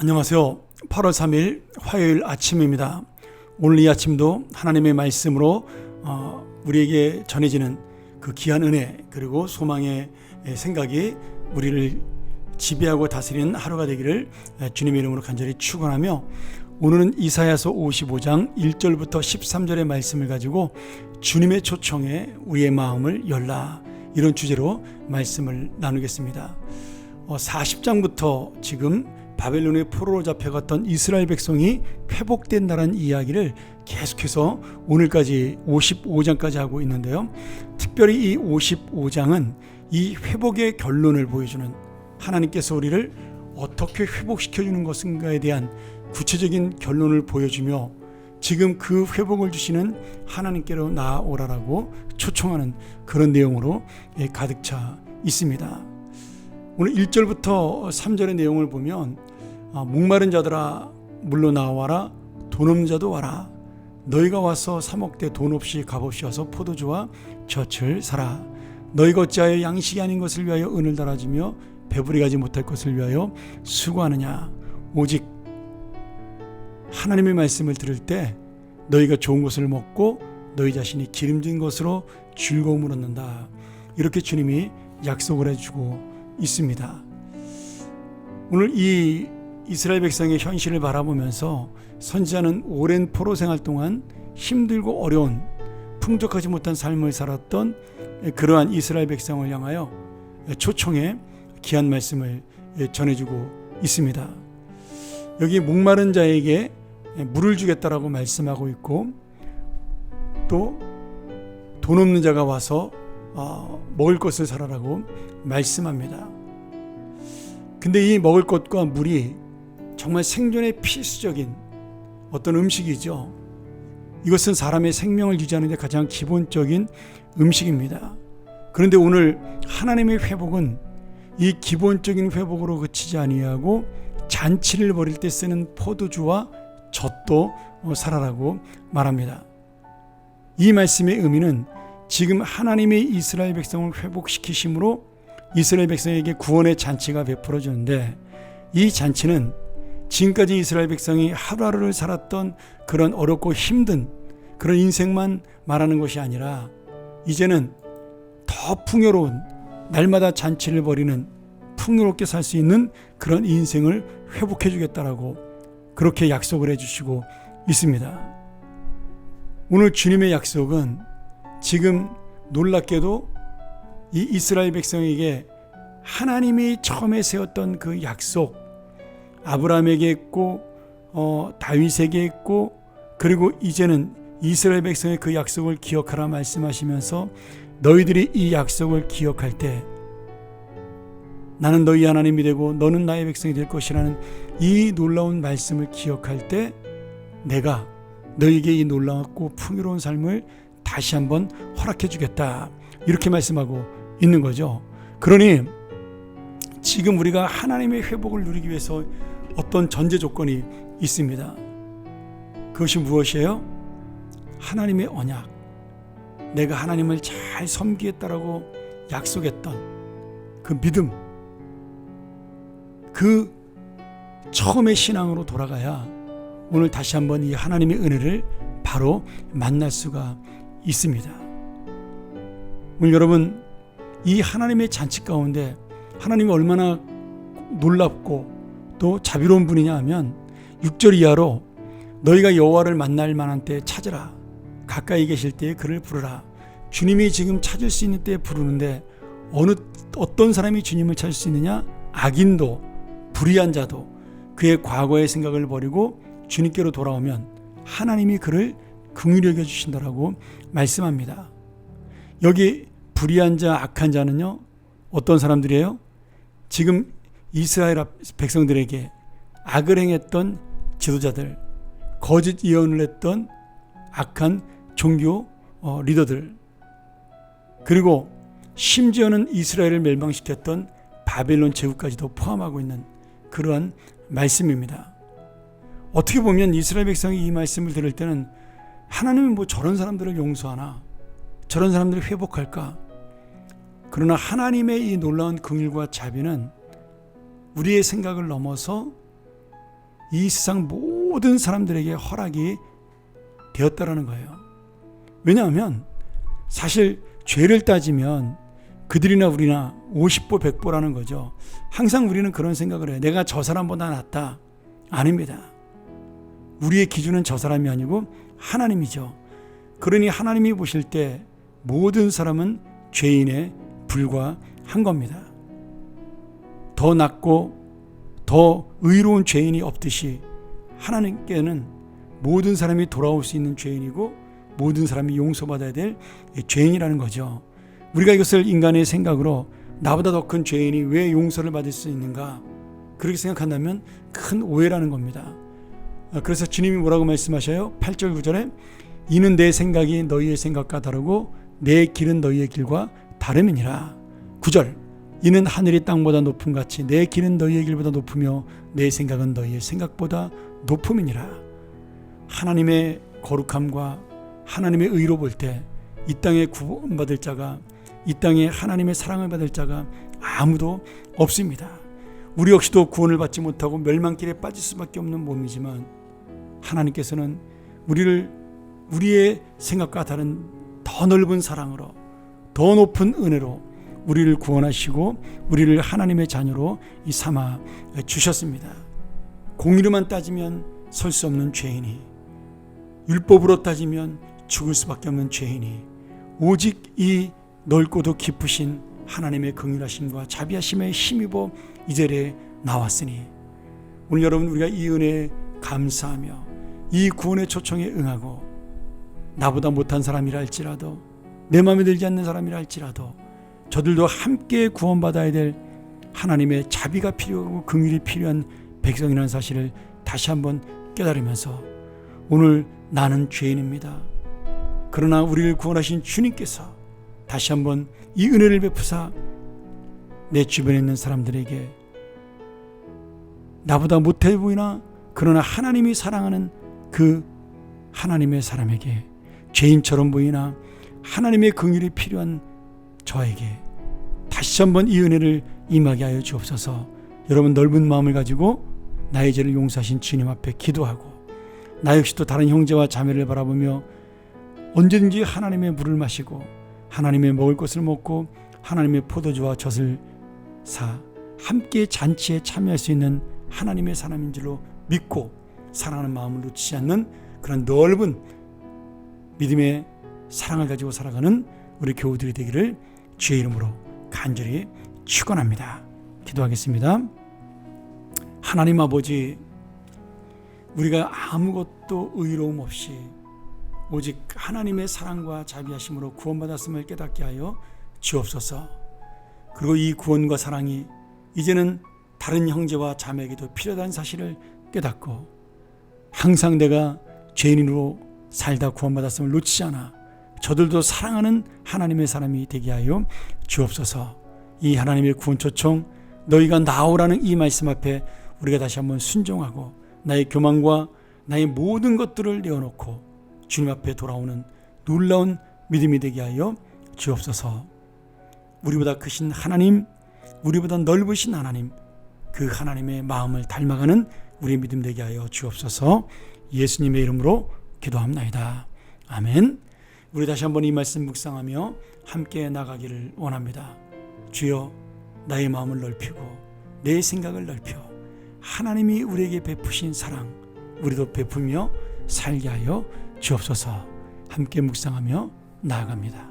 안녕하세요. 8월 3일 화요일 아침입니다. 오늘 이 아침도 하나님의 말씀으로 어, 우리에게 전해지는 그 귀한 은혜 그리고 소망의 생각이 우리를 지배하고 다스리는 하루가 되기를 주님의 이름으로 간절히 축원하며 오늘은 이사야서 55장 1절부터 13절의 말씀을 가지고 주님의 초청에 우리의 마음을 열라 이런 주제로 말씀을 나누겠습니다. 40장부터 지금 바벨론의 포로로 잡혀갔던 이스라엘 백성이 회복된다는 이야기를 계속해서 오늘까지 55장까지 하고 있는데요. 특별히 이 55장은 이 회복의 결론을 보여주는 하나님께서 우리를 어떻게 회복시켜 주는 것인가에 대한 구체적인 결론을 보여주며 지금 그 회복을 주시는 하나님께로 나아오라라고 초청하는 그런 내용으로 가득 차 있습니다. 오늘 1절부터 3절의 내용을 보면 아, 목마른 자들아 물로 나와라. 돈 없는 자도 와라. 너희가 와서 사먹되 돈 없이 값없이 와서 포도주와 젖을 사라. 너희가 어찌하여 양식이 아닌 것을 위하여 은을 달아주며 배부리 가지 못할 것을 위하여 수고하느냐. 오직 하나님의 말씀을 들을 때 너희가 좋은 것을 먹고 너희 자신이 기름진 것으로 즐거움을 얻는다. 이렇게 주님이 약속을 해주고 있습니다 오늘 이 이스라엘 백성의 현실을 바라보면서 선지자는 오랜 포로 생활 동안 힘들고 어려운 풍족하지 못한 삶을 살았던 그러한 이스라엘 백성을 향하여 초청의 귀한 말씀을 전해주고 있습니다. 여기 목마른 자에게 물을 주겠다라고 말씀하고 있고 또 돈 없는 자가 와서 어, 먹을 것을 사라라고 말씀합니다. 근데 이 먹을 것과 물이 정말 생존에 필수적인 어떤 음식이죠. 이것은 사람의 생명을 유지하는 데 가장 기본적인 음식입니다. 그런데 오늘 하나님의 회복은 이 기본적인 회복으로 그치지 아니하고 잔치를 벌일 때 쓰는 포도주와 젖도 살아라고 말합니다. 이 말씀의 의미는 지금 하나님의 이스라엘 백성을 회복시키심으로 이스라엘 백성에게 구원의 잔치가 베풀어지는데 이 잔치는 지금까지 이스라엘 백성이 하루하루를 살았던 그런 어렵고 힘든 그런 인생만 말하는 것이 아니라 이제는 더 풍요로운 날마다 잔치를 벌이는 풍요롭게 살 수 있는 그런 인생을 회복해 주겠다라고 그렇게 약속을 해 주시고 있습니다. 오늘 주님의 약속은 지금 놀랍게도 이 이스라엘 백성에게 하나님이 처음에 세웠던 그 약속 아브라함에게 했고 어, 다윗에게 했고 그리고 이제는 이스라엘 백성의 그 약속을 기억하라 말씀하시면서 너희들이 이 약속을 기억할 때 나는 너희 하나님이 되고 너는 나의 백성이 될 것이라는 이 놀라운 말씀을 기억할 때 내가 너에게 이 놀랍고 풍요로운 삶을 다시 한번 허락해 주겠다. 이렇게 말씀하고 있는 거죠. 그러니 지금 우리가 하나님의 회복을 누리기 위해서 어떤 전제 조건이 있습니다. 그것이 무엇이에요? 하나님의 언약. 내가 하나님을 잘 섬기겠다라고 약속했던 그 믿음. 그 처음의 신앙으로 돌아가야 오늘 다시 한번 이 하나님의 은혜를 바로 만날 수가 있습니다. 오늘 여러분 이 하나님의 잔치 가운데 하나님이 얼마나 놀랍고 또 자비로운 분이냐 하면 6절 이하로 너희가 여호와를 만날 만한 때에 찾으라. 가까이 계실 때에 그를 부르라. 주님이 지금 찾을 수 있는 때에 부르는데 어느 어떤 사람이 주님을 찾을 수 있느냐? 악인도 불의한 자도 그의 과거의 생각을 버리고 주님께로 돌아오면 하나님이 그를 긍휼히 여겨 주신다라고 말씀합니다. 여기 불의한 자, 악한 자는요. 어떤 사람들이에요? 지금 이스라엘 백성들에게 악을 행했던 지도자들, 거짓 예언을 했던 악한 종교 어, 리더들, 그리고 심지어는 이스라엘을 멸망시켰던 바벨론 제국까지도 포함하고 있는 그러한 말씀입니다. 어떻게 보면 이스라엘 백성이 이 말씀을 들을 때는 하나님은 뭐 저런 사람들을 용서하나 저런 사람들을 회복할까? 그러나 하나님의 이 놀라운 긍휼과 자비는 우리의 생각을 넘어서 이 세상 모든 사람들에게 허락이 되었다라는 거예요. 왜냐하면 사실 죄를 따지면 그들이나 우리나 50보 100보라는 거죠. 항상 우리는 그런 생각을 해요. 내가 저 사람보다 낫다. 아닙니다. 우리의 기준은 저 사람이 아니고 하나님이죠. 그러니 하나님이 보실 때 모든 사람은 죄인에 불과한 겁니다. 더 낫고 더 의로운 죄인이 없듯이 하나님께는 모든 사람이 돌아올 수 있는 죄인이고 모든 사람이 용서받아야 될 죄인이라는 거죠. 우리가 이것을 인간의 생각으로 나보다 더 큰 죄인이 왜 용서를 받을 수 있는가 그렇게 생각한다면 큰 오해라는 겁니다. 아, 그래서 주님이 뭐라고 말씀하셔요? 8절 9절에 이는 내 생각이 너희의 생각과 다르고 내 길은 너희의 길과 다름이니라. 9절 이는 하늘이 땅보다 높음 같이 내 길은 너희의 길보다 높으며 내 생각은 너희의 생각보다 높음이니라. 하나님의 거룩함과 하나님의 의로 볼 때 이 땅에 구원받을 자가 이 땅에 하나님의 사랑을 받을 자가 아무도 없습니다. 우리 역시도 구원을 받지 못하고 멸망길에 빠질 수밖에 없는 몸이지만 하나님께서는 우리를 우리의 생각과 다른 더 넓은 사랑으로 더 높은 은혜로 우리를 구원하시고 우리를 하나님의 자녀로 이 삼아 주셨습니다. 공의로만 따지면 설 수 없는 죄인이 율법으로 따지면 죽을 수밖에 없는 죄인이 오직 이 넓고도 깊으신 하나님의 긍휼하심과 자비하심에 힘입어 이 자리에 나왔으니 오늘 여러분 우리가 이 은혜에 감사하며 이 구원의 초청에 응하고 나보다 못한 사람이라 할지라도 내 마음에 들지 않는 사람이라 할지라도 저들도 함께 구원받아야 될 하나님의 자비가 필요하고 긍휼이 필요한 백성이라는 사실을 다시 한번 깨달으면서 오늘 나는 죄인입니다. 그러나 우리를 구원하신 주님께서 다시 한번 이 은혜를 베푸사 내 주변에 있는 사람들에게 나보다 못해 보이나 그러나 하나님이 사랑하는 그 하나님의 사람에게 죄인처럼 보이나 하나님의 긍휼이 필요한 저에게 다시 한번 이 은혜를 임하게 하여 주옵소서. 여러분 넓은 마음을 가지고 나의 죄를 용서하신 주님 앞에 기도하고 나 역시도 다른 형제와 자매를 바라보며 언제든지 하나님의 물을 마시고 하나님의 먹을 것을 먹고 하나님의 포도주와 젖을 사 함께 잔치에 참여할 수 있는 하나님의 사람인 줄로 믿고 사랑하는 마음을 놓치지 않는 그런 넓은 믿음의 사랑을 가지고 살아가는 우리 교우들이 되기를 주의 이름으로 간절히 축원합니다. 기도하겠습니다. 하나님 아버지 우리가 아무것도 의로움 없이 오직 하나님의 사랑과 자비하심으로 구원받았음을 깨닫게 하여 주옵소서. 그리고 이 구원과 사랑이 이제는 다른 형제와 자매에게도 필요한 사실을 깨닫고 항상 내가 죄인으로 살다 구원받았음을 놓치지 않아 저들도 사랑하는 하나님의 사람이 되게 하여 주옵소서. 이 하나님의 구원 초청 너희가 나오라는 이 말씀 앞에 우리가 다시 한번 순종하고 나의 교만과 나의 모든 것들을 내어놓고 주님 앞에 돌아오는 놀라운 믿음이 되게 하여 주옵소서. 우리보다 크신 하나님, 우리보다 넓으신 하나님, 그 하나님의 마음을 닮아가는 우리의 믿음 되게 하여 주옵소서. 예수님의 이름으로 기도합나이다. 아멘. 우리 다시 한번 이 말씀 묵상하며 함께 나가기를 원합니다. 주여, 나의 마음을 넓히고 내 생각을 넓혀 하나님이 우리에게 베푸신 사랑, 우리도 베푸며 살게 하여 주옵소서 함께 묵상하며 나아갑니다.